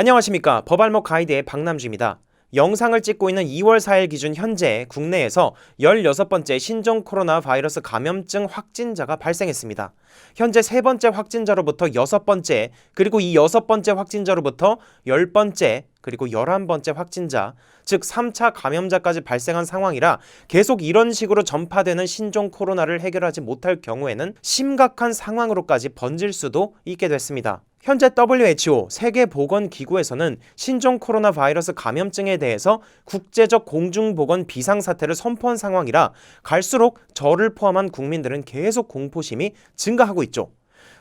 안녕하십니까. 법알목 가이드의 박남주입니다. 영상을 찍고 있는 2월 4일 기준 현재 국내에서 16번째 신종 코로나 바이러스 감염증 확진자가 발생했습니다. 현재 세 번째 확진자로부터 여섯 번째, 그리고 이 여섯 번째 확진자로부터 열 번째, 그리고 열한 번째 확진자, 즉 3차 감염자까지 발생한 상황이라 계속 이런 식으로 전파되는 신종 코로나를 해결하지 못할 경우에는 심각한 상황으로까지 번질 수도 있게 됐습니다. 현재 WHO 세계보건기구에서는 신종 코로나 바이러스 감염증에 대해서 국제적 공중보건 비상사태를 선포한 상황이라 갈수록 저를 포함한 국민들은 계속 공포심이 증가하고 있죠.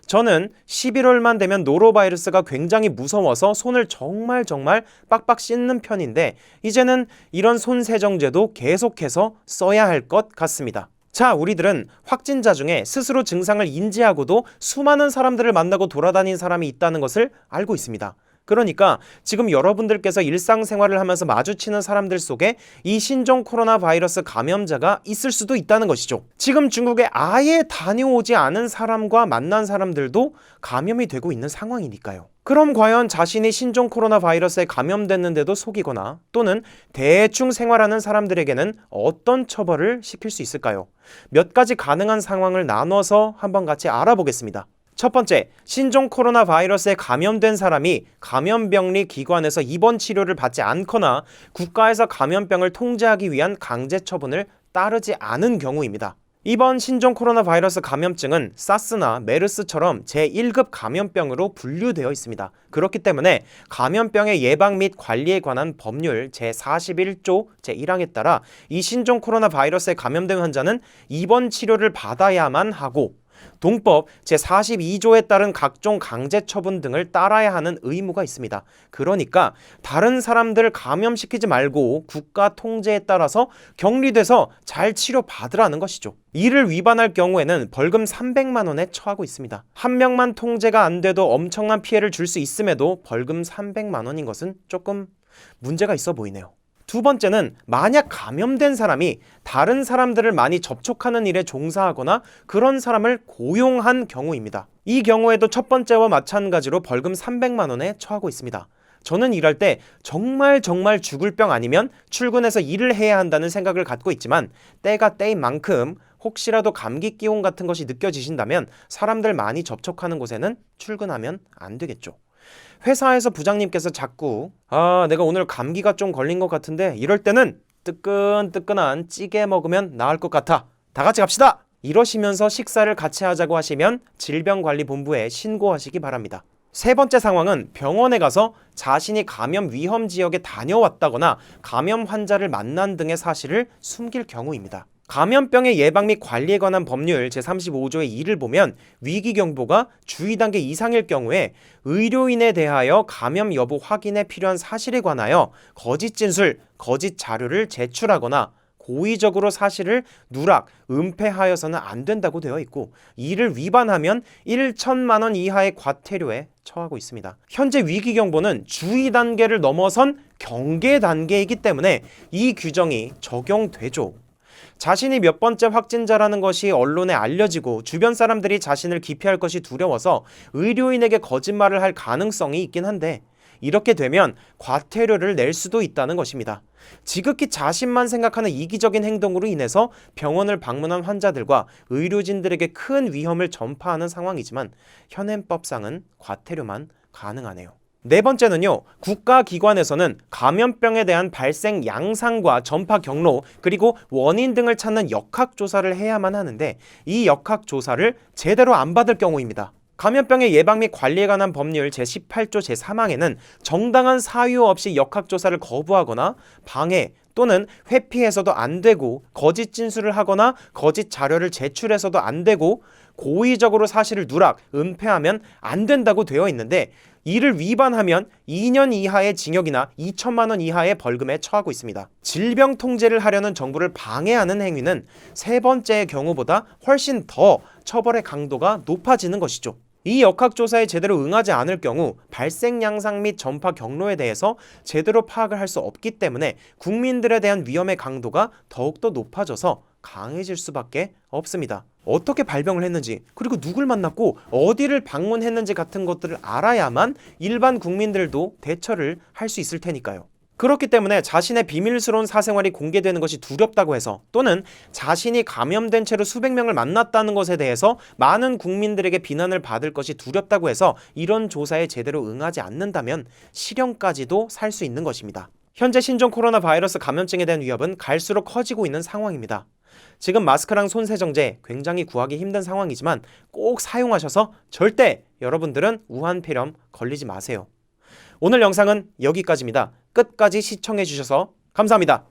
저는 11월만 되면 노로바이러스가 굉장히 무서워서 손을 정말 정말 빡빡 씻는 편인데 이제는 이런 손 세정제도 계속해서 써야 할 것 같습니다. 자, 우리들은 확진자 중에 스스로 증상을 인지하고도 수많은 사람들을 만나고 돌아다닌 사람이 있다는 것을 알고 있습니다. 그러니까 지금 여러분들께서 일상생활을 하면서 마주치는 사람들 속에 이 신종 코로나 바이러스 감염자가 있을 수도 있다는 것이죠. 지금 중국에 아예 다녀오지 않은 사람과 만난 사람들도 감염이 되고 있는 상황이니까요. 그럼 과연 자신이 신종 코로나 바이러스에 감염됐는데도 속이거나 또는 대충 생활하는 사람들에게는 어떤 처벌을 시킬 수 있을까요? 몇 가지 가능한 상황을 나눠서 한번 같이 알아보겠습니다. 첫 번째, 신종 코로나 바이러스에 감염된 사람이 감염병리 기관에서 입원 치료를 받지 않거나 국가에서 감염병을 통제하기 위한 강제 처분을 따르지 않은 경우입니다. 이번 신종 코로나 바이러스 감염증은 사스나 메르스처럼 제1급 감염병으로 분류되어 있습니다. 그렇기 때문에 감염병의 예방 및 관리에 관한 법률 제41조 제1항에 따라 이 신종 코로나 바이러스에 감염된 환자는 입원 치료를 받아야만 하고 동법 제42조에 따른 각종 강제 처분 등을 따라야 하는 의무가 있습니다. 그러니까 다른 사람들을 감염시키지 말고 국가 통제에 따라서 격리돼서 잘 치료 받으라는 것이죠. 이를 위반할 경우에는 벌금 300만 원에 처하고 있습니다. 한 명만 통제가 안 돼도 엄청난 피해를 줄 수 있음에도 벌금 300만 원인 것은 조금 문제가 있어 보이네요. 두 번째는 만약 감염된 사람이 다른 사람들을 많이 접촉하는 일에 종사하거나 그런 사람을 고용한 경우입니다. 이 경우에도 첫 번째와 마찬가지로 벌금 300만 원에 처하고 있습니다. 저는 일할 때 정말 정말 죽을 병 아니면 출근해서 일을 해야 한다는 생각을 갖고 있지만 때가 때인 만큼 혹시라도 감기 기운 같은 것이 느껴지신다면 사람들 많이 접촉하는 곳에는 출근하면 안 되겠죠. 회사에서 부장님께서 자꾸 아 내가 오늘 감기가 좀 걸린 것 같은데 이럴 때는 뜨끈뜨끈한 찌개 먹으면 나을 것 같아 다 같이 갑시다 이러시면서 식사를 같이 하자고 하시면 질병관리본부에 신고하시기 바랍니다. 세 번째 상황은 병원에 가서 자신이 감염 위험 지역에 다녀왔다거나 감염 환자를 만난 등의 사실을 숨길 경우입니다. 감염병의 예방 및 관리에 관한 법률 제35조의 2를 보면 위기 경보가 주의 단계 이상일 경우에 의료인에 대하여 감염 여부 확인에 필요한 사실에 관하여 거짓 진술, 거짓 자료를 제출하거나 고의적으로 사실을 누락, 은폐하여서는 안 된다고 되어 있고 이를 위반하면 1천만 원 이하의 과태료에 처하고 있습니다. 현재 위기 경보는 주의 단계를 넘어선 경계 단계이기 때문에 이 규정이 적용되죠. 자신이 몇 번째 확진자라는 것이 언론에 알려지고 주변 사람들이 자신을 기피할 것이 두려워서 의료인에게 거짓말을 할 가능성이 있긴 한데 이렇게 되면 과태료를 낼 수도 있다는 것입니다. 지극히 자신만 생각하는 이기적인 행동으로 인해서 병원을 방문한 환자들과 의료진들에게 큰 위험을 전파하는 상황이지만 현행법상은 과태료만 가능하네요. 네 번째는요, 국가기관에서는 감염병에 대한 발생 양상과 전파 경로, 그리고 원인 등을 찾는 역학조사를 해야만 하는데, 이 역학조사를 제대로 안 받을 경우입니다. 감염병의 예방 및 관리에 관한 법률 제18조 제3항에는 정당한 사유 없이 역학조사를 거부하거나 방해 또는 회피해서도 안 되고 거짓 진술을 하거나 거짓 자료를 제출해서도 안 되고 고의적으로 사실을 누락, 은폐하면 안 된다고 되어 있는데 이를 위반하면 2년 이하의 징역이나 2천만 원 이하의 벌금에 처하고 있습니다. 질병 통제를 하려는 정부를 방해하는 행위는 세 번째의 경우보다 훨씬 더 처벌의 강도가 높아지는 것이죠. 이 역학조사에 제대로 응하지 않을 경우 발생 양상 및 전파 경로에 대해서 제대로 파악을 할 수 없기 때문에 국민들에 대한 위험의 강도가 더욱더 높아져서 강해질 수밖에 없습니다. 어떻게 발병을 했는지, 그리고 누굴 만났고 어디를 방문했는지 같은 것들을 알아야만 일반 국민들도 대처를 할 수 있을 테니까요. 그렇기 때문에 자신의 비밀스러운 사생활이 공개되는 것이 두렵다고 해서 또는 자신이 감염된 채로 수백 명을 만났다는 것에 대해서 많은 국민들에게 비난을 받을 것이 두렵다고 해서 이런 조사에 제대로 응하지 않는다면 실형까지도 살 수 있는 것입니다. 현재 신종 코로나 바이러스 감염증에 대한 위협은 갈수록 커지고 있는 상황입니다. 지금 마스크랑 손 세정제 굉장히 구하기 힘든 상황이지만 꼭 사용하셔서 절대 여러분들은 우한 폐렴 걸리지 마세요. 오늘 영상은 여기까지입니다. 끝까지 시청해 주셔서 감사합니다.